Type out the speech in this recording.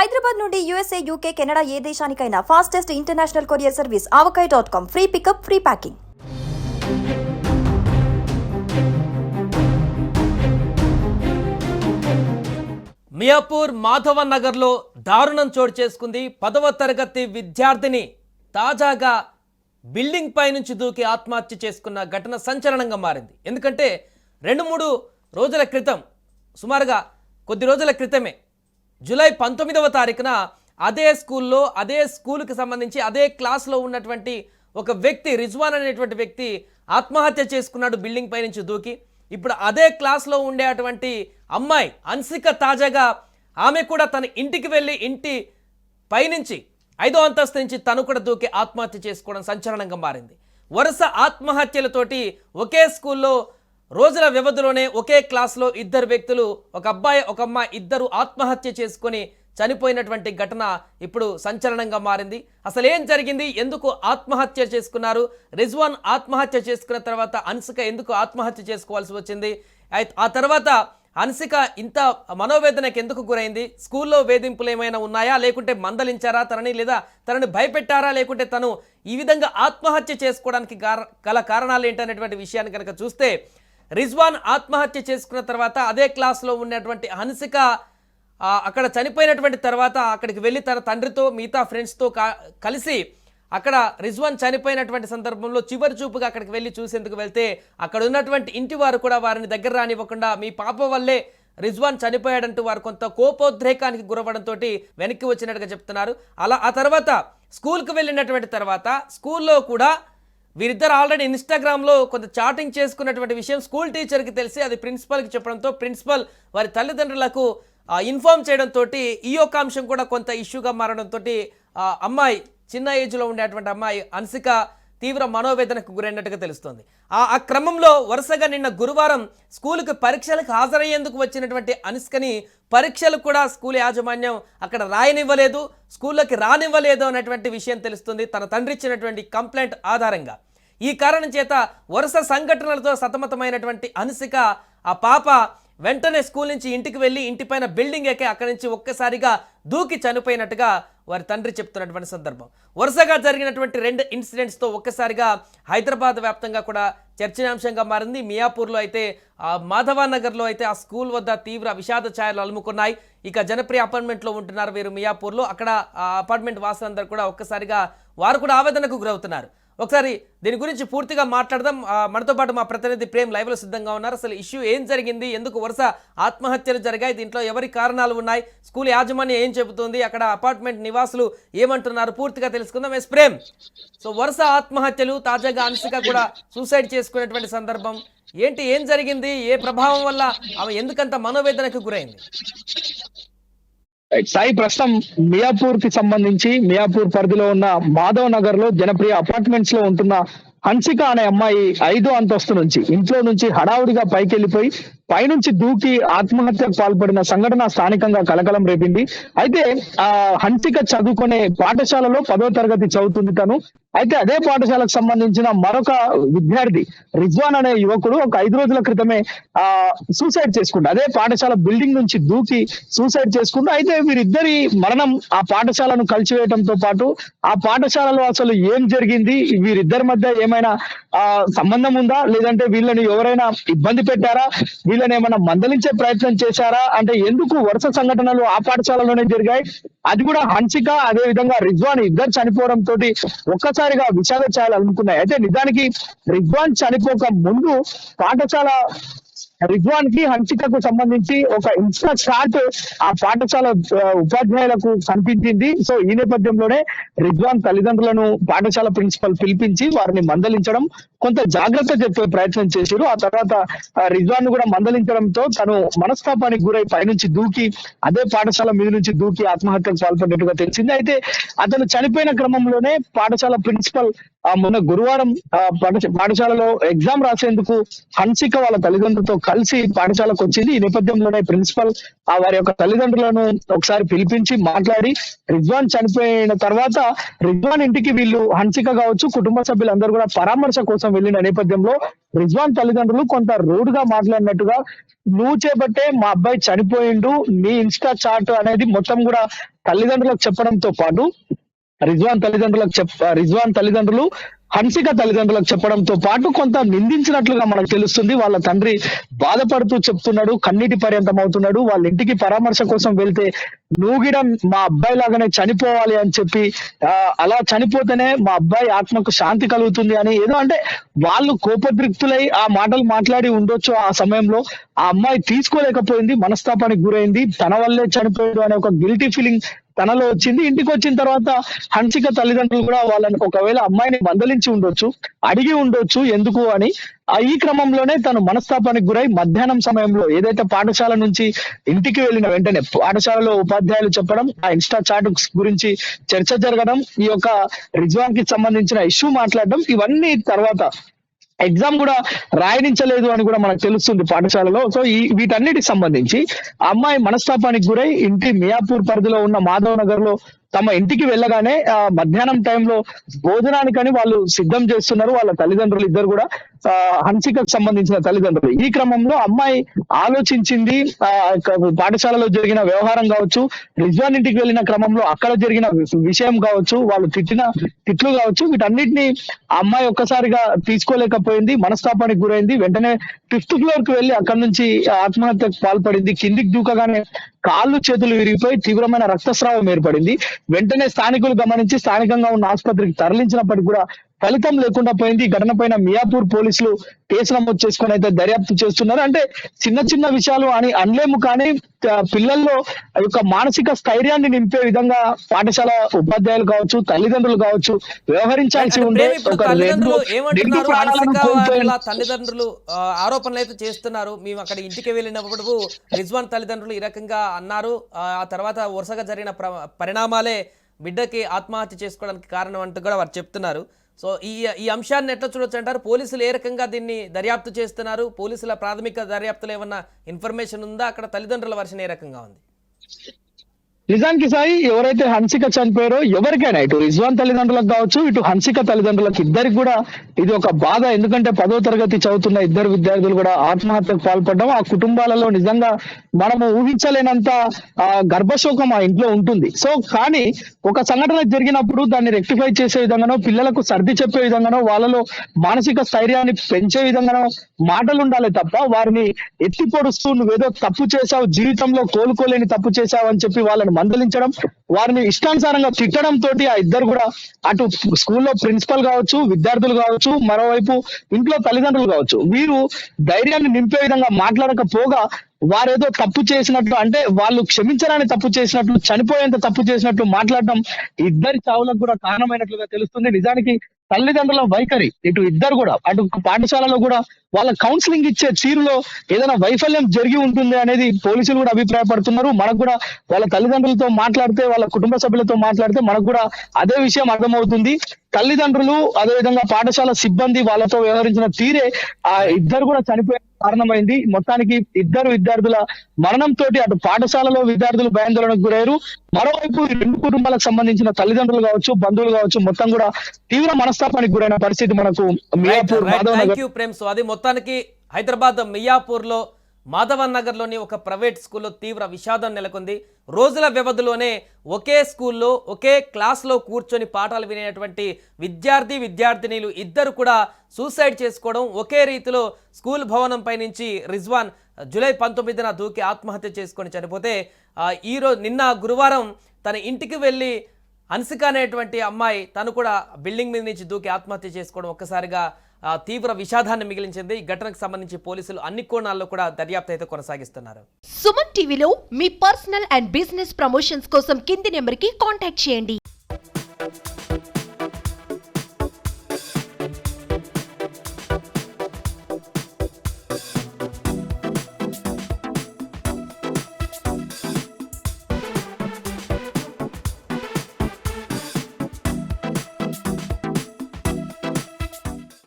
హైదరాబాద్ నుండి USA UK Canada ఏ దేశానికైనా fastest international courier service Avakaya dot com free pickup free packing Miyapur Madhava నగర్లో దారుణం చోటు చేసుకుంది పదవ తరగతి విద్యార్థిని తాజాగా బిల్డింగ్ పై నుంచి దూకి ఆత్మహత్య చేసుకున్న ఘటన సంచలనంగా మారింది. ఎందుకంటే రెండు మూడు రోజుల క్రితం సుమారుగా కొద్ది రోజుల క్రితమే జూలై పంతొమ్మిదవ తారీఖున అదే స్కూల్లో అదే స్కూల్కి సంబంధించి అదే క్లాస్లో ఉన్నటువంటి ఒక వ్యక్తి రిజ్వాన్ అనేటువంటి వ్యక్తి ఆత్మహత్య చేసుకున్నాడు బిల్డింగ్ పై నుంచి దూకి. ఇప్పుడు అదే క్లాస్లో ఉండే అటువంటి అమ్మాయి అన్సిక తాజాగా ఆమె కూడా తన ఇంటికి వెళ్ళి ఇంటి పైనుంచి ఐదో అంతస్తు నుంచి తను కూడా దూకి ఆత్మహత్య చేసుకోవడం సంచలనంగా మారింది. వరుస ఆత్మహత్యలతోటి ఒకే స్కూల్లో రోజుల వ్యవధిలోనే ఒకే క్లాస్లో ఇద్దరు వ్యక్తులు ఒక అబ్బాయి ఒక అమ్మాయి ఇద్దరు ఆత్మహత్య చేసుకొని చనిపోయినటువంటి ఘటన ఇప్పుడు సంచలనంగా మారింది. అసలు ఏం జరిగింది? ఎందుకు ఆత్మహత్య చేసుకున్నారు? రిజ్వాన్ ఆత్మహత్య చేసుకున్న తర్వాత అన్సిక ఎందుకు ఆత్మహత్య చేసుకోవాల్సి వచ్చింది? ఆ తర్వాత హన్సిక ఇంత మనోవేదనకు ఎందుకు గురైంది? స్కూల్లో వేధింపులు ఏమైనా ఉన్నాయా? లేకుంటే మందలించారా తనని? లేదా తనని భయపెట్టారా? లేకుంటే తను ఈ విధంగా ఆత్మహత్య చేసుకోవడానికి గల కారణాలు ఏంటనేటువంటి విషయాన్ని కనుక చూస్తే రిజ్వాన్ ఆత్మహత్య చేసుకున్న తర్వాత అదే క్లాస్లో ఉన్నటువంటి హన్సిక అక్కడ చనిపోయినటువంటి తర్వాత అక్కడికి వెళ్ళి తన తండ్రితో మిగతా ఫ్రెండ్స్తో కలిసి అక్కడ రిజ్వాన్ చనిపోయినటువంటి సందర్భంలో చివరి చూపుగా అక్కడికి వెళ్ళి చూసేందుకు వెళ్తే అక్కడ ఉన్నటువంటి ఇంటి వారు కూడా వారిని దగ్గర రానివ్వకుండా మీ పాప వల్లే రిజ్వాన్ చనిపోయాడంటూ వారు కొంత కోపోద్రేకానికి గురవడంతో వెనక్కి వచ్చినట్టుగా చెప్తున్నారు. అలా ఆ తర్వాత స్కూల్కి వెళ్ళినటువంటి తర్వాత స్కూల్లో కూడా వీరిద్దరు ఆల్రెడీ ఇన్స్టాగ్రామ్లో కొంత చాటింగ్ చేసుకున్నటువంటి విషయం స్కూల్ టీచర్కి తెలిసి అది ప్రిన్సిపల్కి చెప్పడంతో ప్రిన్సిపల్ వారి తల్లిదండ్రులకు ఇన్ఫామ్ ఇన్ఫార్మ్ చేయడంతో ఈ యొక్క అంశం కూడా కొంత ఇష్యూగా మారడంతో అమ్మాయి చిన్న ఏజ్లో ఉండేటువంటి అమ్మాయి అన్సిక తీవ్ర మనోవేదనకు గురైనట్టుగా తెలుస్తోంది. ఆ ఆ క్రమంలో వరుసగా నిన్న గురువారం స్కూలుకు పరీక్షలకు హాజరయ్యేందుకు వచ్చినటువంటి అనుష్కని పరీక్షలు కూడా స్కూల్ యాజమాన్యం అక్కడ రాయనివ్వలేదు స్కూల్లోకి రానివ్వలేదు అనేటువంటి విషయం తెలుస్తుంది. తన తండ్రి ఇచ్చినటువంటి కంప్లైంట్ ఆధారంగా. ఈ కారణం చేత వరుస సంఘటనలతో సతమతమైనటువంటి అనుసిక ఆ పాప వెంటనే స్కూల్ నుంచి ఇంటికి వెళ్ళి ఇంటిపైన బిల్డింగ్ ఎక్కి అక్కడి నుంచి ఒక్కసారిగా దూకి చనిపోయినట్టుగా వారి తండ్రి చెప్తున్నటువంటి సందర్భం. వరుసగా జరిగినటువంటి రెండు ఇన్సిడెంట్స్తో ఒక్కసారిగా హైదరాబాద్ వ్యాప్తంగా కూడా చర్చనీయాంశంగా మారింది. మియాపూర్లో అయితే ఆ మాధవానగర్లో అయితే ఆ స్కూల్ వద్ద తీవ్ర విషాద ఛాయలు అలుముకున్నాయి. ఇక జనప్రియ అపార్ట్మెంట్లో ఉంటున్నారు వీరు మియాపూర్లో. అక్కడ ఆ అపార్ట్మెంట్ వాసులందరూ కూడా ఒక్కసారిగా వారు కూడా ఆవేదనకు గురవుతున్నారు. ఒకసారి దీని గురించి పూర్తిగా మాట్లాడదాం. మనతో పాటు మా ప్రతినిధి ప్రేమ్ లైవ్లో సిద్ధంగా ఉన్నారు. అసలు ఇష్యూ ఏం జరిగింది? ఎందుకు వరుస ఆత్మహత్యలు జరిగాయి? దీంట్లో ఎవరి కారణాలు ఉన్నాయి? స్కూల్ యాజమాన్యం ఏం చెబుతుంది? అక్కడ అపార్ట్మెంట్ నివాసులు ఏమంటున్నారు? పూర్తిగా తెలుసుకుందాం. ఎస్ ప్రేమ్ సో వరుస ఆత్మహత్యలు తాజాగా అన్సిక కూడా సూసైడ్ చేసుకునేటువంటి సందర్భం. ఏంటి? ఏం జరిగింది? ఏ ప్రభావం వల్ల? ఆమె ఎందుకంత మనోవేదనకు గురైంది? సాయి ప్రస్తుతం మియాపూర్కి సంబంధించి మియాపూర్ పరిధిలో ఉన్న మాధవ్ నగర్లో జనప్రియ అపార్ట్మెంట్స్లో ఉంటున్న హన్సిక అనే అమ్మాయి ఐదో అంతస్తు నుంచి ఇంట్లో నుంచి హడావుడిగా పైకి వెళ్ళిపోయి పైనుంచి దూకి ఆత్మహత్యకు పాల్పడిన సంఘటన స్థానికంగా కలకలం రేపింది. అయితే ఆ హన్సిక చదువుకునే పాఠశాలలో పదో తరగతి చదువుతుంది తను. అయితే అదే పాఠశాలకు సంబంధించిన మరొక విద్యార్థి రిజ్వాన్ అనే యువకుడు ఒక ఐదు రోజుల క్రితమే ఆ సూసైడ్ చేసుకుంటా. అదే పాఠశాల బిల్డింగ్ నుంచి దూకి సూసైడ్ చేసుకుంటూ. అయితే వీరిద్దరి మరణం ఆ పాఠశాలను కలిసివేయడంతో పాటు ఆ పాఠశాలలో అసలు ఏం జరిగింది? వీరిద్దరి మధ్య ఏమైనా ఆ సంబంధం ఉందా? లేదంటే వీళ్ళని ఎవరైనా ఇబ్బంది పెట్టారా? వీళ్ళని ఏమైనా మందలించే ప్రయత్నం చేశారా? అంటే ఎందుకు వరుస సంఘటనలు ఆ పాఠశాలలోనే జరిగాయి? అది కూడా హన్సిక అదే విధంగా రిజ్వాన్ ఇద్దరు చనిపోవడం తోటి ఒక్కసారిగా విషాద ఛాయలు అనుకున్నాయి అయితే నిజానికి రిజ్వాన్ చనిపోక ముందు పాఠశాల రిజ్వాన్కి హన్సికకు సంబంధించి ఒక ఇన్స్టా షాట్ ఆ పాఠశాల ఉపాధ్యాయులకు కనిపించింది. సో ఈ నేపథ్యంలోనే రిజ్వాన్ తల్లిదండ్రులను పాఠశాల ప్రిన్సిపల్ పిలిపించి వారిని మందలించడం కొంత జాగ్రత్త చెప్పే ప్రయత్నం చేశారు ఆ తర్వాత రిజ్వాన్ను కూడా మందలించడంతో తను మనస్తాపానికి గురై పైనుంచి దూకి అదే పాఠశాల మీద నుంచి దూకి ఆత్మహత్యకు పాల్పడినట్టుగా తెలిసింది. అయితే అతను చనిపోయిన క్రమంలోనే పాఠశాల ప్రిన్సిపల్ ఆ, మొన్న గురువారం పాఠశాలలో ఎగ్జామ్ రాసేందుకు హన్సిక వాళ్ళ తల్లిదండ్రులతో కలిసి పాఠశాలకు వచ్చింది. ఈ నేపథ్యంలోనే ప్రిన్సిపల్ ఆ వారి యొక్క తల్లిదండ్రులను ఒకసారి పిలిపించి మాట్లాడి రిజ్వాన్ చనిపోయిన తర్వాత రిజ్వాన్ ఇంటికి వీళ్ళు హన్సిక కావచ్చు కుటుంబ సభ్యులందరూ కూడా పరామర్శ కోసం కోసం వెళ్ళిన నేపథ్యంలో రిజ్వాన్ తల్లిదండ్రులు కొంత రూడ్గా మాట్లాడినట్టుగా నువ్వు చేపట్టే మా అబ్బాయి చనిపోయిండు నీ ఇన్స్టా చాట్ అనేది మొత్తం కూడా తల్లిదండ్రులకు చెప్పడంతో పాటు రిజ్వాన్ తల్లిదండ్రులకు చెప్ రిజ్వాన్ తల్లిదండ్రులు హన్సిక తల్లిదండ్రులకు చెప్పడంతో పాటు కొంత నిందించినట్లుగా మనకు తెలుస్తుంది. వాళ్ళ తండ్రి బాధపడుతూ చెప్తున్నాడు కన్నీటి పర్యంతం అవుతున్నాడు. వాళ్ళ ఇంటికి పరామర్శ కోసం వెళ్తే నూగిడం మా అబ్బాయి లాగానే చనిపోవాలి అని చెప్పి అలా చనిపోతేనే మా అబ్బాయి ఆత్మకు శాంతి కలుగుతుంది అని ఏదో అంటే వాళ్ళు కోపద్రిక్తులై ఆ మాటలు మాట్లాడి ఉండొచ్చు ఆ సమయంలో. ఆ అమ్మాయి తీసుకోలేకపోయింది మనస్తాపానికి గురైంది. తన వల్లే చనిపోయాడు అనే ఒక గిల్టీ ఫీలింగ్ తనలో వచ్చింది. ఇంటికి వచ్చిన తర్వాత హన్సిక తల్లిదండ్రులు కూడా వాళ్ళని ఒకవేళ అమ్మాయిని మందలించి ఉండొచ్చు అడిగి ఉండొచ్చు ఎందుకు అని ఈ క్రమంలోనే తను మనస్తాపానికి గురై మధ్యాహ్నం సమయంలో ఏదైతే పాఠశాల నుంచి ఇంటికి వెళ్ళిన వెంటనే పాఠశాలలో ఉపాధ్యాయులు చెప్పడం ఆ ఇన్స్టా చాట్ గురించి చర్చ జరగడం ఈ యొక్క రిజ్వాన్కి సంబంధించిన ఇష్యూ మాట్లాడడం ఇవన్నీ తర్వాత ఎగ్జామ్ కూడా రాయనించలేదు అని కూడా మనకు తెలుస్తుంది పాఠశాలలో. సో ఈ వీటన్నిటికి సంబంధించి అమ్మాయి మనస్తాపానికి గురై ఇంటి మియాపూర్ పరిధిలో ఉన్న మాధవ్ నగర్లో తమ ఇంటికి వెళ్ళగానే ఆ మధ్యాహ్నం టైంలో భోజనానికని వాళ్ళు సిద్ధం చేస్తున్నారు. వాళ్ళ తల్లిదండ్రులు ఇద్దరు కూడా హన్సికకు సంబంధించిన తల్లిదండ్రులు. ఈ క్రమంలో అమ్మాయి ఆలోచించింది ఆ పాఠశాలలో జరిగిన వ్యవహారం కావచ్చు రిజ్వాన్ ఇంటికి వెళ్ళిన క్రమంలో అక్కడ జరిగిన విషయం కావచ్చు వాళ్ళు తిట్టిన తిట్లు కావచ్చు వీటన్నిటిని అమ్మాయి ఒక్కసారిగా తీసుకోలేకపోయింది మనస్తాపానికి గురైంది. వెంటనే ఫిఫ్త్ ఫ్లోర్కి వెళ్ళి అక్కడ నుంచి ఆత్మహత్యకు పాల్పడింది. కిందికి దూకగానే కాళ్ళు చేతులు విరిగిపోయి తీవ్రమైన రక్తస్రావం ఏర్పడింది. వెంటనే స్థానికులు గమనించి స్థానికంగా ఉన్న ఆసుపత్రికి తరలించినప్పటికీ కూడా ఫలితం లేకుండా పోయింది. ఈ ఘటన పైన మియాపూర్ పోలీసులు కేసు నమోదు చేసుకుని అయితే దర్యాప్తు చేస్తున్నారు. అంటే చిన్న చిన్న విషయాలు అని అనలేము కానీ పిల్లల్లో యొక్క మానసిక స్థైర్యాన్ని నింపే విధంగా పాఠశాల ఉపాధ్యాయులు కావచ్చు తల్లిదండ్రులు కావచ్చు వ్యవహరించాల్సి ఉండే తల్లిదండ్రులు ఆరోపణలు అయితే చేస్తున్నారు. మేము అక్కడ ఇంటికి వెళ్ళినప్పుడు రిజ్వాన్ తల్లిదండ్రులు ఈ రకంగా అన్నారు. ఆ తర్వాత వరుసగా జరిగిన ప్ర- పరిణామాలే బిడ్డకి ఆత్మహత్య చేసుకోవడానికి కారణం అంటూ కూడా వారు చెప్తున్నారు. సో ఈ ఈ అంశాన్ని ఎట్లా చూడొచ్చు అంటారు? పోలీసులు ఏ రకంగా దీన్ని దర్యాప్తు చేస్తున్నారు? పోలీసుల ప్రాథమిక దర్యాప్తులో ఏమన్నా ఇన్ఫర్మేషన్ ఉందా? అక్కడ తల్లిదండ్రుల వర్షన్ ఏ రకంగా ఉంది? నిజానికి సాయి ఎవరైతే హన్సిక చనిపోయారో ఎవరికైనా ఇటు రిజ్వాన్ తల్లిదండ్రులకు కావచ్చు ఇటు హన్సిక తల్లిదండ్రులకు ఇద్దరికి కూడా ఇది ఒక బాధ. ఎందుకంటే పదో తరగతి చదువుతున్న ఇద్దరు విద్యార్థులు కూడా ఆత్మహత్యకు పాల్పడడం ఆ కుటుంబాలలో నిజంగా మనము ఊహించలేనంత ఆ, గర్భశోకం ఆ ఇంట్లో ఉంటుంది. సో కానీ ఒక సంఘటన జరిగినప్పుడు దాన్ని రెక్టిఫై చేసే విధంగానో పిల్లలకు సర్ది చెప్పే విధంగానో వాళ్ళలో మానసిక స్థైర్యాన్ని పెంచే విధంగానో మాటలు ఉండాలి తప్ప వారిని ఎత్తి పొడుస్తూ నువ్వేదో తప్పు చేశావు జీవితంలో కోలుకోలేని తప్పు చేశావు అని చెప్పి వాళ్ళని మందలించడం వారిని ఇష్టానుసారంగా తిట్టడం తోటి ఆ ఇద్దరు కూడా అటు స్కూల్లో ప్రిన్సిపల్ కావచ్చు విద్యార్థులు కావచ్చు మరోవైపు ఇంట్లో తల్లిదండ్రులు కావచ్చు వీరు ధైర్యాన్ని నింపే విధంగా మాట్లాడకపోగా వారేదో తప్పు చేసినట్లు అంటే వాళ్ళు క్షమించరాని తప్పు చేసినట్లు చనిపోయేంత తప్పు చేసినట్లు మాట్లాడడం ఇద్దరి చావులకు కూడా కారణమైనట్లుగా తెలుస్తుంది. నిజానికి తల్లిదండ్రుల వైఖరి ఇటు ఇద్దరు కూడా అటు పాఠశాలలో కూడా వాళ్ళ కౌన్సిలింగ్ ఇచ్చే తీరులో ఏదైనా వైఫల్యం జరిగి ఉంటుంది అనేది పోలీసులు కూడా అభిప్రాయపడుతున్నారు. మనకు కూడా వాళ్ళ తల్లిదండ్రులతో మాట్లాడితే వాళ్ళ కుటుంబ సభ్యులతో మాట్లాడితే మనకు కూడా అదే విషయం అర్థమవుతుంది. తల్లిదండ్రులు అదేవిధంగా పాఠశాల సిబ్బంది వాళ్ళతో వ్యవహరించిన తీరే ఆ ఇద్దరు కూడా చనిపోయే కారణమైంది. మొత్తానికి ఇద్దరు విద్యార్థుల మరణం తోటి అటు పాఠశాలలో విద్యార్థులు భయాందోళనకు గురయ్యారు. మరోవైపు ఈ రెండు కుటుంబాలకు సంబంధించిన తల్లిదండ్రులు కావచ్చు బంధువులు కావచ్చు మొత్తం కూడా తీవ్ర మనస్తాపానికి గురైన పరిస్థితి మనకు మియాపూర్ ప్రేమ్ సో అది మొత్తానికి హైదరాబాద్ మియాపూర్లో మాధవన్ నగర్లోని ఒక ప్రైవేట్ స్కూల్లో తీవ్ర విషాదం నెలకొంది. రోజుల వ్యవధిలోనే ఒకే స్కూల్లో ఒకే క్లాస్లో కూర్చొని పాఠాలు వినేటువంటి విద్యార్థి విద్యార్థినిలు ఇద్దరు కూడా సూసైడ్ చేసుకోవడం ఒకే రీతిలో స్కూల్ భవనంపై నుంచి రిజ్వాన్ జూలై పంతొమ్మిదిన దూకి ఆత్మహత్య చేసుకొని చనిపోతే ఈరోజు నిన్న గురువారం తన ఇంటికి వెళ్ళి అన్సిక అనేటువంటి అమ్మాయి తను కూడా బిల్డింగ్ మీద నుంచి దూకి ఆత్మహత్య చేసుకోవడం ఒక్కసారిగా తీవ్ర విషాదాన్ని మిగిలించింది. ఈ ఘటనకు సంబంధించి పోలీసులు అన్ని కోణాల్లో కూడా దర్యాప్తు అయితే కొనసాగిస్తున్నారు. సుమన్ టీవీలో మీ పర్సనల్ అండ్ బిజినెస్ ప్రమోషన్స్ కోసం కింది నెంబర్కి కాంటాక్ట్ చేయండి.